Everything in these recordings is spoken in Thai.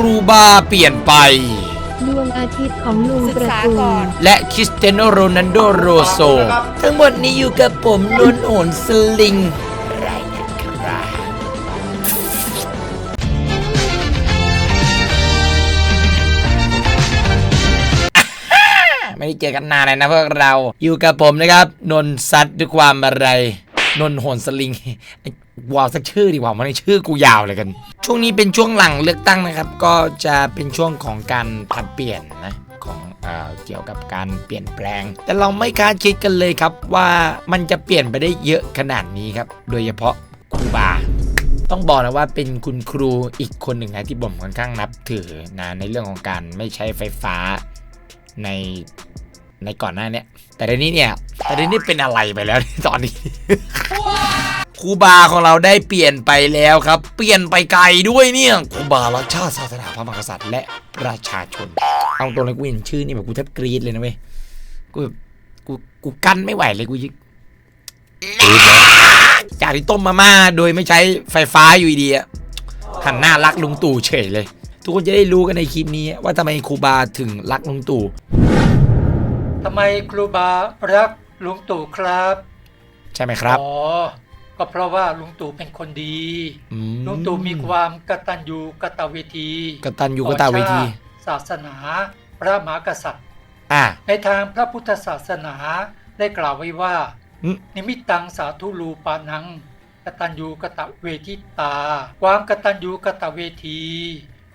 รูบาเปลี่ยนไป ดวงอาทิตย์ของลุงศึกประษาตูก่อน และคริสเตียโนโรนัลโดโรโซ ทั้งหมดนี้อยู่กับผมนนท์โอนสลิง ไรนะครับ ไม่ได้เจอกันนานเลยนะพวกเรา อยู่กับผมนะครับ นนท์ซัดด้วยความอะไร นนท์โหนสลิง วาวสักชื่อดีกว่ามันในชื่อกูยาวเลยกัน ช่วงนี้เป็นช่วงหลังเลือกตั้งนะครับ ก็จะเป็นช่วงของการผลัดเปลี่ยนนะของเอ่อเกี่ยวกับการเปลี่ยนแปลง แต่เราไม่คาดคิดกันเลยครับว่ามันจะเปลี่ยนไปได้เยอะขนาดนี้ครับ โดยเฉพาะครูบา ต้องบอกนะว่าเป็นคุณครูอีกคนหนึ่งนะที่ผมค่อนข้างนับถือนะในเรื่องของการไม่ใช้ไฟฟ้าในในก่อนหน้าเนี้ยแต่ในนี้เนี่ยแต่ในนี้เป็นอะไรไปแล้วตอนนี้ ครูบาของเราได้เปลี่ยนไปแล้วครับ เปลี่ยนไปไกลด้วยเนี่ยครูบารักชาติศาสนาพระมหากษัตริย์และประชาชน เอาตรงเลยกูเห็นชื่อนี่แบบกูแทบกรี๊ดเลยนะเว้ยกูแบบกูกูกั้นไม่ไหวเลยกูยิจากที่ต้มมาม่าโดยไม่ใช้ไฟฟ้าอยู่ดีอะหันหน้ารักลุงตู่เฉยเลย ทุกคนจะได้รู้กันในคลิปนี้ว่าทำไมครูบาถึงรักลุงตู่ทำไมครูบารักลุงตู่ครับ ใช่ไหมครับอ๋อ ก็เพราะว่าลุงตู่เป็นคนดีอืมลุงตู่มีความกตัญญูกตเวทีกตันยูกตาเวทีต่อชาติศาสนา พระมหากษัตริย์อะในทางพระพุทธศาสนาได้กล่าวไว้ว่าอืมนิมิตตังสาธุรูปานัง กตัญญูกตเวทิตา ความกตัญญูกตเวที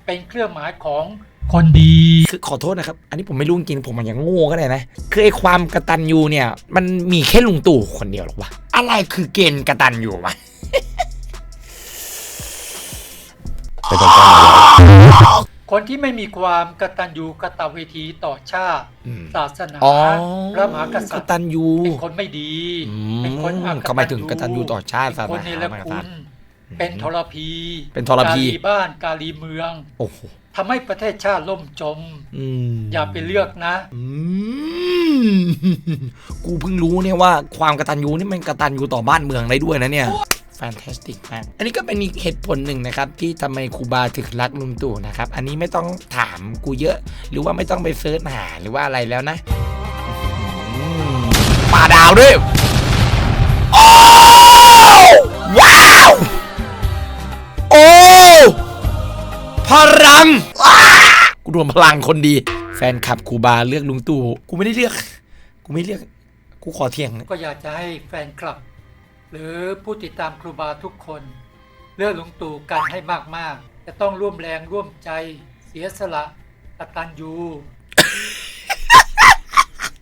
เป็นเครื่องหมายของคนดีคือขอโทษนะครับ อันนี้ผมไม่รู้จริงๆผมมันยังโง่ก็ได้นะ คือไอ้ความกตันยูเนี่ย มันมีแค่ลุงตู่คนเดียวหรอกวะ อะไรคือเกณฑ์กตันยูวะคนที่ไม่มีความกตัญญูกตเวทีต่อชาติอืมศาสนาอ๋อพระมหากกษัตริย์ตันยูเป็นคนไม่ดีอืเป็นคนอัมเขาหมายถึงกตัญญูต่อชาติศาสเป็นคนนาเนพรระมหากคุษัตณริย์ เป็นทรพีเป็นทรพี กาลีบ้านกาลีเมืองโอ้โหทำให้ประเทศชาติล่มจม อืมอย่าไปเลือกนะ อืมกูเพิ่งรู้เนี่ยว่าความกตัญญูนี่มันกตัญญูต่อบ้านเมืองได้ด้วยนะเนี่ยแฟนตาสติกมาก อันนี้ก็เป็นอีกเหตุผลหนึ่งนะครับ ที่ทำไมครูบาถึงรักลุงตู่นะครับ อันนี้ไม่ต้องถามกูเยอะ หรือว่าไม่ต้องไปเซิร์ชหาหรือว่าอะไรแล้วนะอืมป่าดาวด้วย ลัง กูรวมพลังคนดี แฟนคลับครูบาเลือกลุงตู่ กูไม่ได้เลือก กูไม่เลือก กูขอเถียง ก็อยากจะให้แฟนคลับ หรือผู้ติดตามครูบาทุกคน เลือกลุงตู่กันให้มากๆ จะต้องร่วมแรงร่วมใจ เสียสละกตัญญู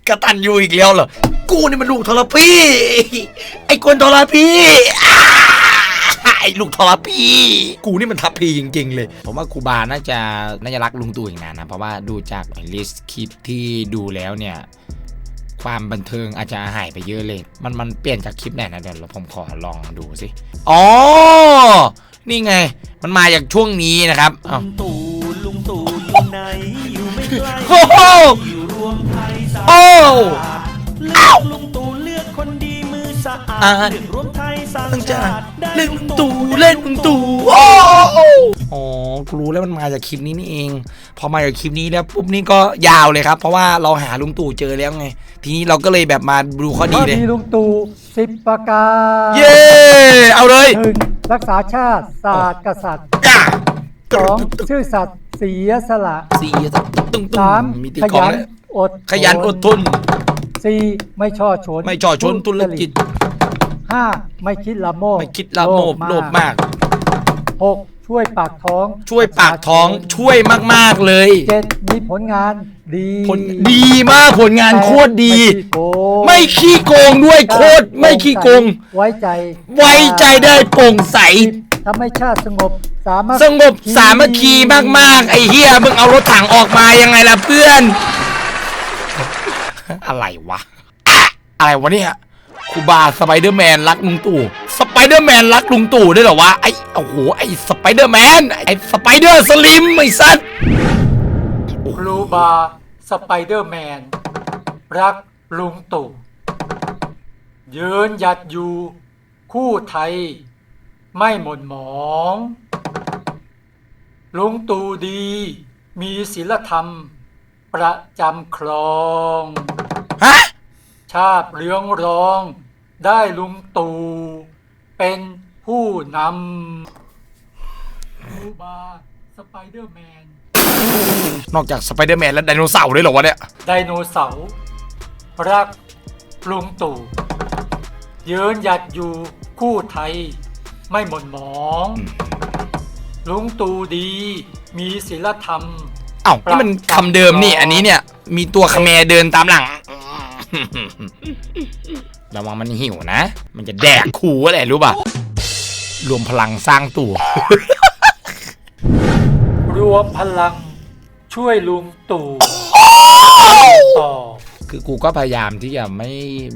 กระตันยูอีกแล้วเหรอ กูนี่มันลูกทรพี ไอ้คนทรพีอ้า ไอ้ลูกทรพีกูนี่มันทัพพีจริง ๆ เลย ผมว่าครูบาน่าจะน่าจะรักลุงตู่อีกนานนะ เพราะว่าดูจากลิสต์คลิปที่ดูแล้วเนี่ย ความบันเทิงอาจจะหายไปเยอะเลย มันมันเปลี่ยนจากคลิปไหนนะเดี๋ยวผมขอลองดูสิอ๋อนี่ไง มันมาจากช่วงนี้นะครับอ้าวลุงตู่ลุงตู่อยู่ไหนอยู่ไม่ไกลโอ้โห อยู่รวมไทยสร้างโอ้ชาติเลือกลุงตู่เลือกคนดีมือสะอาอ่าดเลือกรวมไทยสร้าง ตั้งใจชาติได้เล่นลุงตู่เล่นลุงตู่โอ้อ๋อกูรู้แล้วมันมาจากคลิปนี้นี่เอง พอมาจากคลิปนี้แล้วปุ๊บนี่ก็ยาวเลยครับ เพราะว่าเราหาลุงตู่เจอแล้วไง ทีนี้เราก็เลยแบบมาดูข้อดีเลย มีลุงตู่สิบประการเย้ เอาเลยหนึ่งรักษาชาติศาสตร์กษัตริย์อะสองชื่อสัตย์เสียสละสี่ตุ้งตุ้งสามมีตีขกลองยันแล้วอดขยันอดทนสี่ไม่ช่อชนไม่จ่อชนธุรกิจ ห้าไม่คิดละโมบไม่คิดละโมบโลภมากหกช่วยปากท้องช่วยปากท้องช่วยมาก ๆ เลย เจ็ดมีผลงานดีผลดีมากผลงานโคตรดีไม่ไม่ขี้โกงด้วยโคตรไม่ขี้โกง ไว้ใจ ไว้ใจได้โปร่งใสทำให้ชาติสงบสามารถสงบสามัคคีมากๆ ไอ้เฮียมึงเอารถถังออกมายังไงล่ะเพื่อน อะไรวะ อะไรวะเนี่ย ครูบาสไปเดอร์แมนรักลุงตู่สไปเดอร์แมนรักลุงตู่ด้วยเหรอวะไอ้โอ้โหไอ้สไปเดอร์แมนไอ้สไปเดอร์สลิมไอ้สัสครูบาสไปเดอร์แมนรักลุงตู่ยืนหยัดอยู่ คู่ไทย ไม่หม่นหมอง ลุงตู่ดี มีศีลธรรม ประจำคลอง ฮะ ชาติเรืองรอง ได้ลุงตู่เป็นผู้นำรูบาสไปเดอร์แมนนอกจากสไปเดอร์แมนและไดโนเสาร์ด้วยเหรอวะเนี่ย ไดโนเสาร์รักลุงตู่ยืนหยัดอยู่คู่ไทย ไม่หม่นหมอง ลุงตู่ดี มีศีลธรรม เอ้านี่มันคำเดิมนี่ อันนี้เนี่ย มีตัวคาแมร์เดินตามหลัง ระวังมันหิวนะ มันจะแดกคูอะไรรู้ป่ะ รวมพลังสร้างตัวรวมพลังช่วยลุงตู่ต่อคือกูก็พยายามที่จะไม่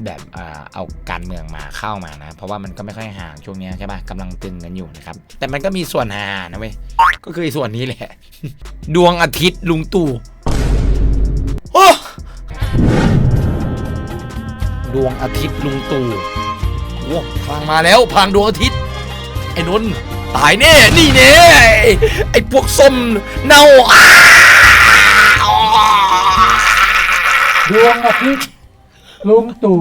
แบบอ่าเอาการเมืองมาเข้ามานะ เพราะว่ามันก็ไม่ค่อยห่างช่วงเนี้ยใช่ปะกำลังตึงกันอยู่นะครับ แต่มันก็มีส่วนหานะเว้ยก็คือไอ้ส่วนนี้แหละ ดวงอาทิตย์ลุงตู่ ดวงอาทิตย์ลุงตู่โอ้พลังมาแล้วพลังดวงอาทิตย์ไอ้นนท์ตายแน่นี่แน่ไอ้ไอ้พวกส้มเน่าอ้าดวงอาทิตย์ลุงตู่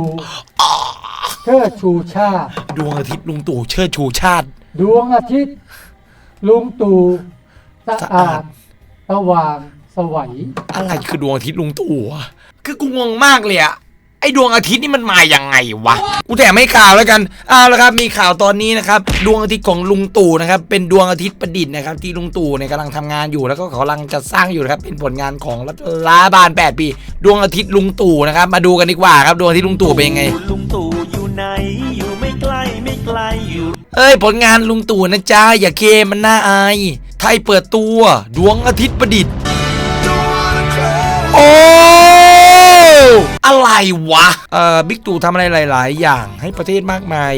เชิดชูชาติ ดวงอาทิตย์ลุงตู่เชิดชูชาติ ดวงอาทิตย์ลุงตู่สะอาดสว่างสวัยอะไรคือดวงอาทิตย์ลุงตู่วะคือกูงงมากเลยอะไอ้ดวงอาทิตย์นี่มันมาอย่างไงวะ กูแถมให้ข่าวแล้วกันเอาละครับ มีข่าวตอนนี้นะครับ ดวงอาทิตย์ของลุงตู่นะครับ เป็นดวงอาทิตย์ประดิษฐ์นะครับ ที่ลุงตู่เนี่ยกำลังทำงานอยู่ แล้วก็เขากำลังจะสร้างอยู่นะครับ เป็นผลงานของรัฐบาล 8 ปี ดวงอาทิตย์ลุงตู่นะครับ มาดูกันดีกว่าครับ ดวงอาทิตย์ลุงตู่เป็นยังไง ลุงตู่อยู่ไหน อยู่ไม่ไกลไม่ไกลอยู่เอ้ยผลงานลุงตู่นะจ๊ะอย่าเคมันน่าอาย ไทยเปิดตัว ดวงอาทิตย์ประดิษฐ์โอ้อะไร วะ เอ่อบิ๊กตู่ทำอะไรหลาย ๆ อย่างให้ประเทศมากมาย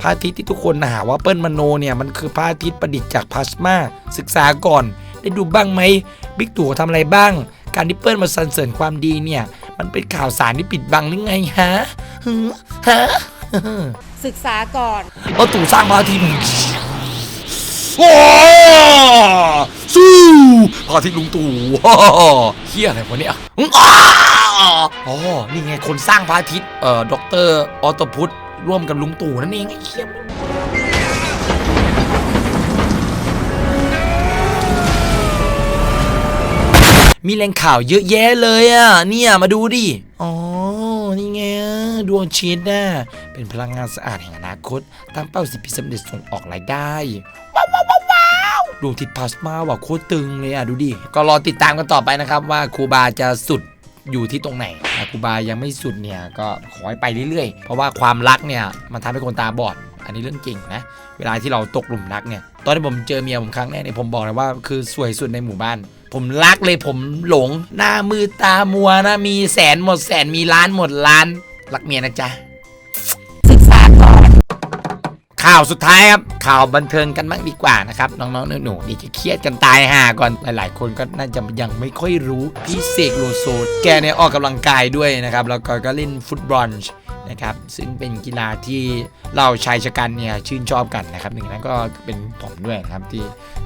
พระอาทิตย์ที่ทุกคนหาว่าเปิ้ลมโนเนี่ยมันคือพระอาทิตย์ประดิษฐ์จากพลาสมาศึกษาก่อน ได้ดูบ้างไหมบิ๊กตู่ทำอะไรบ้าง การที่เปิ้ลมาสรรเสริญความดีเนี่ย มันเป็นข่าวสารที่ปิดบังหรือไงฮะฮึฮะศึกษาก่อนเอาตู่สร้างพระอาทิตย์โอ้สู้พระอาทิตย์ลุงตู่ว้าวเฮียอะไรวะเนี่ย ออกอ๋อ นี่ไงคนสร้างพระอาทิตย์ เอ่อด็อกเตอร์ออโตพุทธร่วมกับลุงตู่นั่นเองไอ้เฮียมีแหล่งข่าวเยอะแยะเลยอะ เนี่ยมาดูดิ อ๋อ นี่ไงดวงชีตน่ะเป็นพลังงานสะอาดแห่งอนาคตตั้งเป้าสิบปีสำเร็จส่งออกรายได้ว้าวว้าวว้าวดวงอาทิตย์พลาสมาว่ะโคตรตึงเลยอะ ดูดิ ก็รอติดตามกันต่อไปนะครับว่าครูบาจะสุด อยู่ที่ตรงไหนถ้าครูบายังไม่สุดเนี่ยก็ขอให้ไปเรื่อยๆ เพราะว่าความรักเนี่ยมันทำให้คนตาบอด อันนี้เรื่องจริงนะ เวลาที่เราตกหลุมรักเนี่ย ตอนที่ผมเจอเมียผมครั้งแรกเนี่ยผมบอกเลยว่าคือสวยสุดในหมู่บ้าน ผมรักเลยผมหลง หน้ามือตามัวนะมีแสนหมดแสนมีล้านหมดล้าน รักเมียนะจ๊ะ ข่าวสุดท้ายครับข่าวบันเทิงกันบ้างดีกว่านะครับน้องๆหนูๆนี่จะเครียดกันตายห่าก่อนหลายๆ คนก็น่าจะยังไม่ค่อยรู้พี่เสกโลโซแกเนี่ยออกกำลังกายด้วยนะครับแล้วก็ก็เล่นฟุตบอลนะครับซึ่งเป็นกีฬาที่เราชายชะกันเนี่ยชื่นชอบกันนะครับหนึ่งนนั้นก็เป็นผมด้วยนะครับที่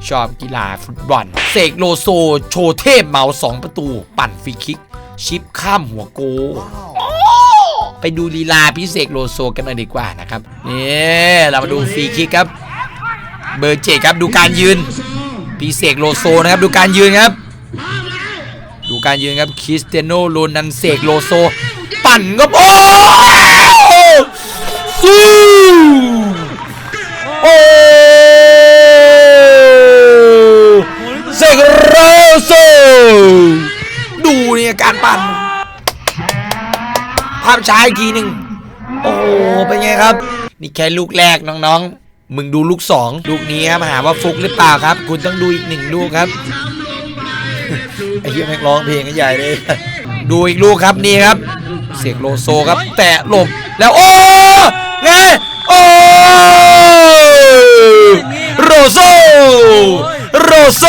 ชอบกีฬาฟุตบอลเสกโลโซโชว์เทพเมาสองประตู ปั่นฟรีคิก ชิปข้ามหัวโก ไปดูลีลาพิเศษโลโซกันหน่อยดีกว่านะครับนี่เรามาดูฟรีคิกครับ เบอร์เจดครับดูการยืนพิเศษโลโซนะครับดูการยืนครับ ดูการยืนครับคริสเตียโนโรนันเสกโลโซ ปั่นก็โอ้ฟูโอ้เสกโลโซ ดูเนี่ยการปั่น ภาพช้าอีกทีหนึ่งโอ้โหเป็นไงครับ นี่แค่ลูกแรกน้องๆ มึงดูลูกสองลูกนี้ครับหาว่าฟุกหรือเปล่าครับ คุณต้องดูอีกหนึ่งลูกครับไอ้เหี้ยแม่งร้องเพลงกันใหญ่เลย ดูอีกลูกครับนี่ครับ เสียงโลโซครับ แตะหลบแล้วโอ้ไงโอ้โรโซโรโซ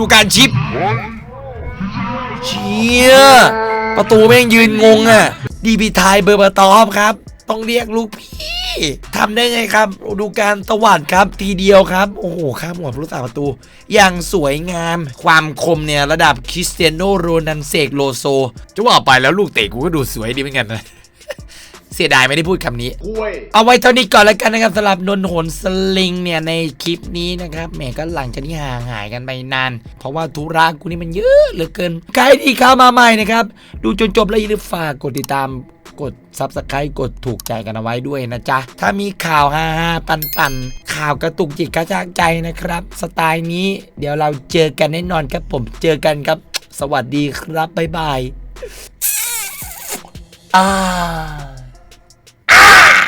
ดูการชิปเชี่ยประตูแม่งยืนงงอะดีพีไทยเบอร์บาตอฟครับ ต้องเรียกลูกพี่ทำได้ไงครับ ดูการตวัดครับทีเดียวครับ โอ้โหข้ามหัวผู้รักษาประตู อย่างสวยงาม ความคมเนี่ย ระดับคริสเตียโนโรนันเซกโลโซ จะว่าไปแล้วลูกเตะกูก็ดูสวยดีเหมือนกันนะเสียดายไม่ได้พูดคำนี้เอาไว้เท่านี้ก่อนแล้วกันนะครับสำหรับนนโหนสลิงเนี่ยในคลิปนี้นะครับแหมก็หลังจากที่ห่างหายกันไปนาน เพราะว่าธุระกูนี่มันเยอะเหลือเกิน ใครที่เข้ามาใหม่นะครับ ดูจนจบแล้วอย่าลืมฝากกดติดตามกด Subscribe กดถูกใจกันเอาไว้ด้วยนะจ๊ะ ถ้ามีข่าวฮาฮาปันปันๆ ข่าวกระตุกจิตกระชากใจนะครับ สไตล์นี้เดี๋ยวเราเจอกันแน่นอนครับผมเจอกันครับ สวัสดีครับบ๊ายบายอ่า Ah!